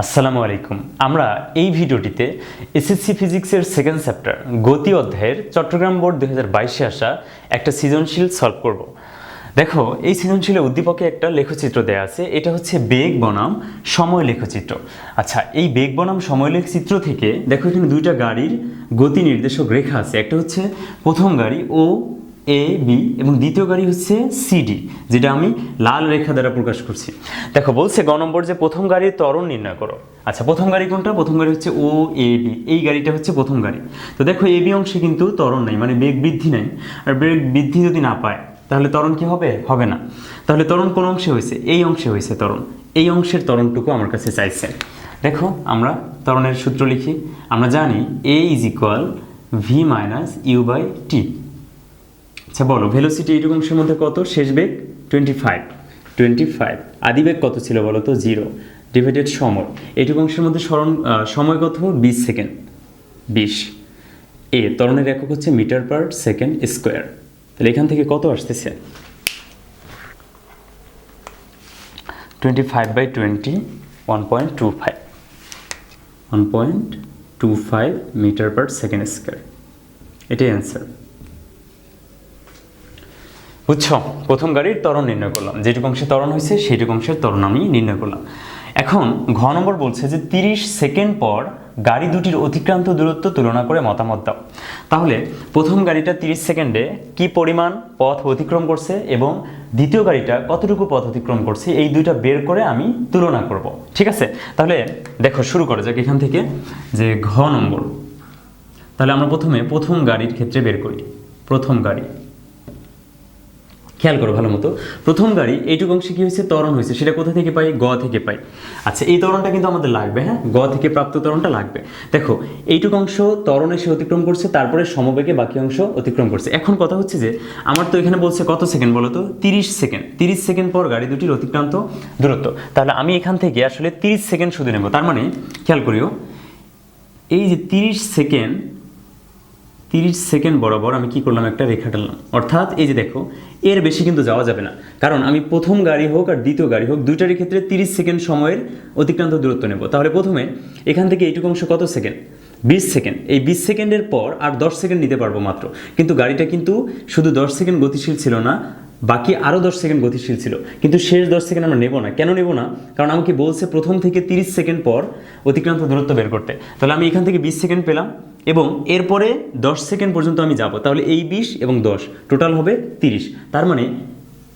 আসসালামু আলাইকুম। আমরা এই ভিডিওটিতে এসএসসি ফিজিক্সের সেকেন্ড চ্যাপ্টার গতি অধ্যায়ের চট্টগ্রাম বোর্ড দু হাজার বাইশে আসা একটা সৃজনশীল সলভ করব। দেখো, এই সৃজনশীলে উদ্দীপকে একটা লেখচিত্র দেয়া আছে, এটা হচ্ছে বেগ বনাম সময় লেখচিত্র। আচ্ছা এই বেগ বনাম সময় লেখচিত্র থেকে, দেখো এখানে দুইটা গাড়ির গতি নির্দেশক রেখা আছে, একটা হচ্ছে প্রথম গাড়ি ও এ বি এবং দ্বিতীয় গাড়ি হচ্ছে সিডি যেটা আমি লাল রেখা দ্বারা প্রকাশ করছি। দেখো, বলছে গ নম্বর যে প্রথম গাড়ির ত্বরণ নির্ণয় করো। আচ্ছা প্রথম গাড়ি কোনটা? প্রথম গাড়ি হচ্ছে ও এ বি এই গাড়িটা হচ্ছে প্রথম গাড়ি। তো দেখো এ বি অংশে কিন্তু ত্বরণ নাই মানে বেগ বৃদ্ধি নাই। আর বেগ বৃদ্ধি যদি না পায়, তাহলে ত্বরণ কি হবে? হবে না। তাহলে ত্বরণ কোন অংশে হয়েছে? এই অংশে হয়েছে ত্বরণ। এই অংশের ত্বরণটুকু আমার কাছে চাইছে। দেখো, আমরা ত্বরণের সূত্র লিখি। আমরা জানি A is equal V minus U by T আচ্ছা বলো ভেলোসিটি এইটুকু অংশের মধ্যে কত? শেষ বেগ? টোয়েন্টি ফাইভ টোয়েন্টি ফাইভ আদি বেগ কত ছিল বলো তো? জিরো ডিভাইডেড সময় এইটুকু অংশের মধ্যে স্মরণ সময় কত? বিশ সেকেন্ড। বিশ। এ, ত্বরণের একক হচ্ছে মিটার পার সেকেন্ড স্কোয়ার। তাহলে এখান থেকে কত আসতেছে? Twenty five by twenty one point two five one point two five metre per second square. এটাই অ্যান্সার বুঝছ? প্রথম গাড়ির ত্বরণ নির্ণয় করলাম। যেটুকু অংশে ত্বরণ হয়েছে সেইটুকু অংশের ত্বরণ আমি নির্ণয় করলাম। এখন ঘ নম্বর বলছে যে, তিরিশ সেকেন্ড পর গাড়ি দুটির অতিক্রান্ত দূরত্ব তুলনা করে মতামত দাও। তাহলে প্রথম গাড়িটা তিরিশ সেকেন্ডে কি পরিমাণ পথ অতিক্রম করছে এবং দ্বিতীয় গাড়িটা কতটুকু পথ অতিক্রম করছে, এই দুইটা বের করে আমি তুলনা করব। ঠিক আছে? তাহলে দেখো, শুরু করা যাক এখান থেকে যে ঘ নম্বর। তাহলে আমরা প্রথমে প্রথম গাড়ির ক্ষেত্রে বের করি। প্রথম গাড়ি। খেয়াল করো ভালো মতো। প্রথম গাড়ি, এইটুকু অংশে কি হয়েছে? ত্বরণ হয়েছে। সেটা কোথা থেকে পাই? গ থেকে পাই। আচ্ছা এই ত্বরণটা কিন্তু আমাদের লাগবে হ্যাঁ? গ থেকে প্রাপ্ত ত্বরণটা লাগবে। দেখো, এইটুকু অংশ ত্বরণে এসে অতিক্রম করছে, তারপরে সমবেগে বাকি অংশ অতিক্রম করছে। এখন কথা হচ্ছে যে, আমার তো এখানে বলছে কত সেকেন্ড বলো তো? তিরিশ সেকেন্ড। তিরিশ সেকেন্ড পর গাড়ি দুটির অতিক্রান্ত দূরত্ব। তাহলে আমি এখান থেকে আসলে তিরিশ সেকেন্ড শুধু নেব। তার মানে খেয়াল করিও, এই যে তিরিশ সেকেন্ড তিরিশ সেকেন্ড বরাবর আমি কি করলাম? একটা রেখা টানলাম। অর্থাৎ এই যে দেখো, এর বেশি কিন্তু যাওয়া যাবে না। কারণ আমি প্রথম গাড়ি হোক আর দ্বিতীয় গাড়ি হোক, দুইটারই ক্ষেত্রে তিরিশ সেকেন্ড সময়ের অতিক্রান্ত দূরত্ব নেব। তাহলে প্রথমে এখান থেকে এইটুকু অংশ কত সেকেন্ড? বিশ সেকেন্ড। এই বিশ সেকেন্ডের পর আর দশ সেকেন্ড নিতে পারব মাত্র। কিন্তু গাড়িটা কিন্তু শুধু দশ সেকেন্ড গতিশীল ছিল না বাকি আরও দশ সেকেন্ড গতিশীল ছিল। কিন্তু শেষ দশ সেকেন্ড আমরা নেব না। কেন নেব না? কারণ আমাকে বলছে প্রথম থেকে তিরিশ সেকেন্ড পর অতিক্রান্ত দূরত্ব বের করতে। তাহলে আমি এখান থেকে বিশ সেকেন্ড পেলাম এবং এরপরে দশ সেকেন্ড পর্যন্ত আমি যাব। তাহলে এই বিশ এবং দশ, টোটাল হবে তিরিশ। তার মানে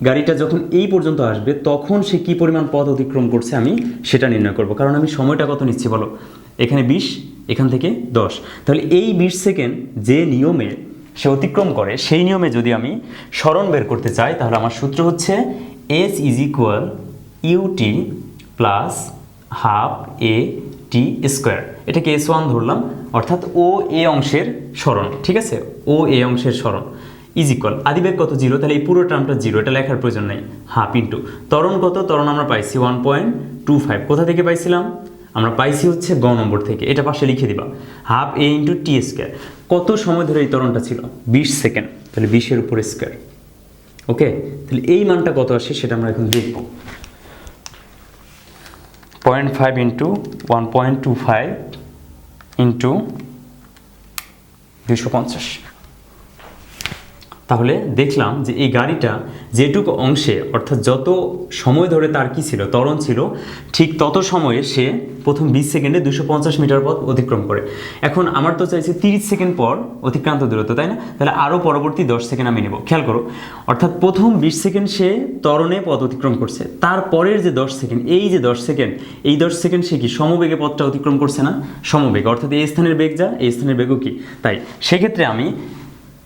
গাড়িটা যখন এই পর্যন্ত আসবে, তখন সে কি পরিমাণ পথ অতিক্রম করছে আমি সেটা নির্ণয় করব। কারণ আমি সময়টা কত নিচ্ছি বলো? এখানে বিশ, এখান থেকে দশ। তাহলে এই বিশ সেকেন্ড যে নিয়মে সে অতিক্রম করে, সেই নিয়মে যদি আমি স্মরণ বের করতে চাই, তাহলে আমার সূত্র হচ্ছে S is equal UT plus half A T square এটাকে এস ওয়ান ধরলাম, অর্থাৎ ও এ অংশের স্মরণ, ঠিক আছে? ও এ অংশের স্মরণ ইজ ইকুয়াল আদিবেগ কত? জিরো তাহলে এই পুরো টার্মটা জিরো এটা লেখার প্রয়োজন নেই। হাফ ইন্টু তরণ কত? তরণ আমরা পাইছি ওয়ান পয়েন্ট টু ফাইভ কোথা থেকে পাইছিলাম? আমরা পাইছি হচ্ছে গ নম্বর থেকে। এটা পাশে লিখে দিবা। Half A into T square কত সময় ধরে এই ত্বরণটা ছিল? বিশ সেকেন্ড। তাহলে বিশের উপরে স্কোয়ার ওকে তাহলে এই মানটা কত আসে সেটা আমরা এখন দেখব। Point five into one point two five into দুশো পঞ্চাশ। তাহলে দেখলাম যে এই গাড়িটা যেটুকু অংশে, অর্থাৎ যত সময় ধরে তার কি ছিল, ত্বরণ ছিল, ঠিক তত সময়ে সে প্রথম বিশ সেকেন্ডে দুশো পঞ্চাশ মিটার পথ অতিক্রম করে। এখন আমার তো চাইছে তিরিশ সেকেন্ড পর অতিক্রান্ত দূরত্ব, তাই না? তাহলে আরও পরবর্তী দশ সেকেন্ড আমি নেব। খেয়াল করো, অর্থাৎ প্রথম বিশ সেকেন্ড সে ত্বরণে পথ অতিক্রম করছে তারপরের যে দশ সেকেন্ড, এই যে দশ সেকেন্ড, এই দশ সেকেন্ড সে কি সমবেগে পথটা অতিক্রম করছে না? সমবেগ, অর্থাৎ এই স্থানের বেগ যা, এই স্থানের বেগও কি? তাই সেক্ষেত্রে আমি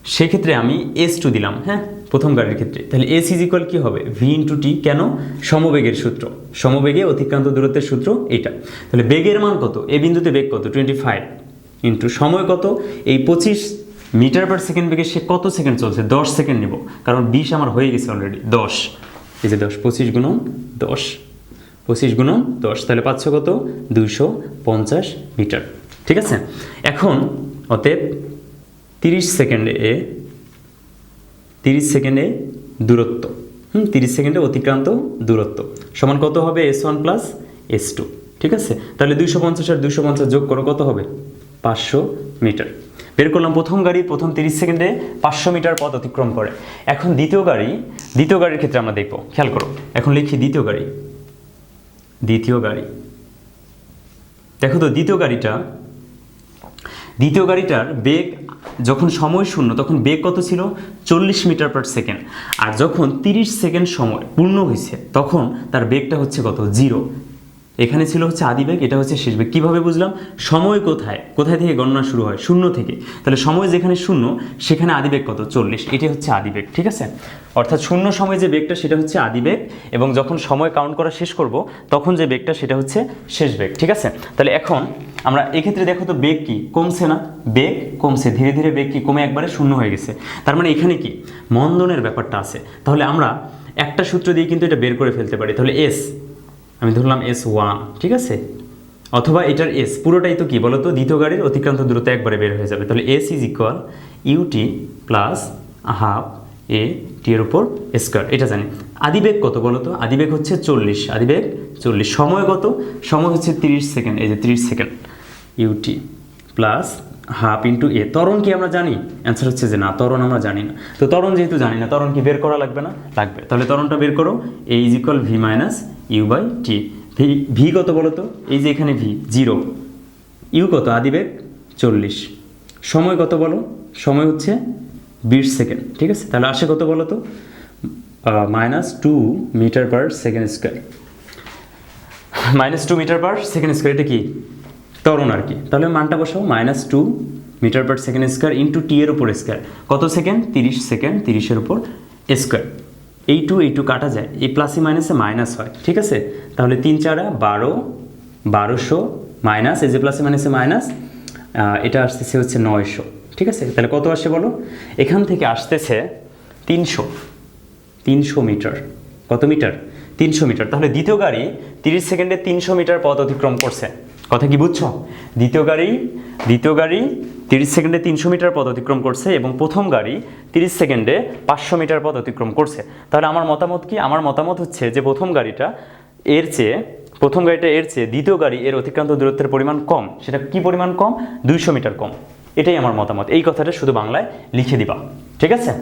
সেক্ষেত্রে আমি এস টু দিলাম হ্যাঁ? প্রথম গাড়ির ক্ষেত্রে। তাহলে এস ইজ ইকুয়াল কী হবে? ভি ইন্টু টি কেন? সমবেগের সূত্র। সমবেগে অতিক্রান্ত দূরত্বের সূত্র এইটা। তাহলে বেগের মান কত? এ বিন্দুতে বেগ কত? টোয়েন্টি ফাইভ ইন্টু সময় কত? এই পঁচিশ মিটার পার সেকেন্ড বেগে সে কত সেকেন্ড চলছে? দশ সেকেন্ড নেব। কারণ বিশ আমার হয়ে গেছে অলরেডি দশ। এই যে দশ, পঁচিশ গুণন দশ। পঁচিশ গুণন দশ, তাহলে পাচ্ছ কত? দুইশো পঞ্চাশ মিটার। ঠিক আছে? এখন অতএব তিরিশ সেকেন্ডে এ, তিরিশ সেকেন্ডে দূরত্ব। হুম, তিরিশ সেকেন্ডে অতিক্রান্ত দূরত্ব। সমান কত হবে? S one plus S two ঠিক আছে? তাহলে দুইশো পঞ্চাশ আর দুইশো পঞ্চাশ যোগ করো, কত হবে? পাঁচশো মিটার। বের করলাম প্রথম গাড়ি, প্রথম তিরিশ সেকেন্ডে পাঁচশো মিটার পথ অতিক্রম করে। এখন দ্বিতীয় গাড়ি, দ্বিতীয় গাড়ির ক্ষেত্রে আমরা দেখব। খেয়াল করো, এখন লিখি দ্বিতীয় গাড়ি। দ্বিতীয় গাড়ি। দেখো তো, দ্বিতীয় গাড়িটা দ্বিতীয় গাড়িটার বেগ যখন সময় শূন্য, তখন বেগ কত ছিল? চল্লিশ মিটার পার সেকেন্ড আর যখন তিরিশ সেকেন্ড সময় পূর্ণ হয়েছে, তখন তার বেগটা হচ্ছে কত? জিরো। এখানে ছিল হচ্ছে আদি বেগ, এটা হচ্ছে শেষ বেগ। কীভাবে বুঝলাম? সময় কোথায়? কোথায় থেকে গণনা শুরু হয়? শূন্য থেকে। তাহলে সময় যেখানে শূন্য, সেখানে আদি বেগ কত? চল্লিশ। এটি হচ্ছে আদি বেগ, ঠিক আছে? অর্থাৎ শূন্য সময় যে বেগটা, সেটা হচ্ছে আদি বেগ। এবং যখন সময় কাউন্ট করা শেষ করব, তখন যে বেগটা, সেটা হচ্ছে শেষ বেগ, ঠিক আছে? তাহলে এখন আমরা এক্ষেত্রে দেখো তো বেগ কি? কমছে না? বেগ কমছে। ধীরে ধীরে বেগ কি কমে একবারে শূন্য হয়ে গেছে। তার মানে এখানে কি? মন্দনের ব্যাপারটা আছে। তাহলে আমরা একটা সূত্র দিয়ে কিন্তু এটা বের করে ফেলতে পারি। তাহলে এস আমি ধরলাম এস ওয়ান ঠিক আছে? অথবা এটার এস পুরোটাই তো কি বলতো? দ্বিতীয় গাড়ির অতিক্রান্ত দূরত্ব একবারে বের হয়ে যাবে। তাহলে S is equal UT plus half A T এর উপর স্কোয়ার এটা জানি। আদিবেগ কত বলতো? আদিবেগ হচ্ছে চল্লিশ। আদিবেগ চল্লিশ। সময় কত? সময় হচ্ছে তিরিশ সেকেন্ড। এই যে তিরিশ second. UT plus half into A ত্বরণ কি আমরা জানি? অ্যান্সার হচ্ছে যে না, ত্বরণ আমরা জানি না। তো ত্বরণ যেহেতু জানি না, ত্বরণ কি বের করা লাগবে না? লাগবে। তাহলে ত্বরণটা বের করো A is equal V minus U by T V V কত বলো তো? এই যে এখানে ভি জিরো ইউ কত? আদিবেগ চল্লিশ। সময় কত বলো? সময় হচ্ছে বিশ সেকেন্ড, ঠিক আছে? তাহলে আসে কত বলো তো? Minus two metre per second square minus two metre per second square এটা কি? ত্বরণ আর কি। তাহলে মানটা বসাও minus two metre per second square into T এর উপর স্কোয়ার কত সেকেন্ড তিরিশ সেকেন্ড তিরিশের উপর স্কোয়ার এই টু এই টু কাটা যায়। এই প্লাসে মাইনাসে মাইনাস হয়, ঠিক আছে? তাহলে তিন চারা, বারো, বারোশো মাইনাস এই যে প্লাসে মাইনাসে মাইনাস এটা আসতেছে হচ্ছে নয়শো, ঠিক আছে? তাহলে কত আসে বলো? এখান থেকে আসতেছে তিনশো তিনশো মিটার কত মিটার তিনশো মিটার তাহলে দ্বিতীয় গাড়ি তিরিশ সেকেন্ডে তিনশো মিটার পথ অতিক্রম করছে। কথা কি বুঝছ? দ্বিতীয় গাড়ি দ্বিতীয় গাড়ি তিরিশ সেকেন্ডে তিনশো মিটার পথ অতিক্রম করছে এবং প্রথম গাড়ি তিরিশ সেকেন্ডে পাঁচশো মিটার পথ অতিক্রম করছে। তাহলে আমার মতামত কি? আমার মতামত হচ্ছে যে প্রথম গাড়িটা এর চেয়ে, প্রথম গাড়িটা এর চেয়ে দ্বিতীয় গাড়ি এর অতিক্রান্ত দূরত্বের পরিমাণ কম। সেটা কি পরিমাণ কম? দুইশো মিটার কম। এটাই আমার মতামত। এই কথাটা শুধু বাংলায় লিখে দিবা। ঠিক আছে?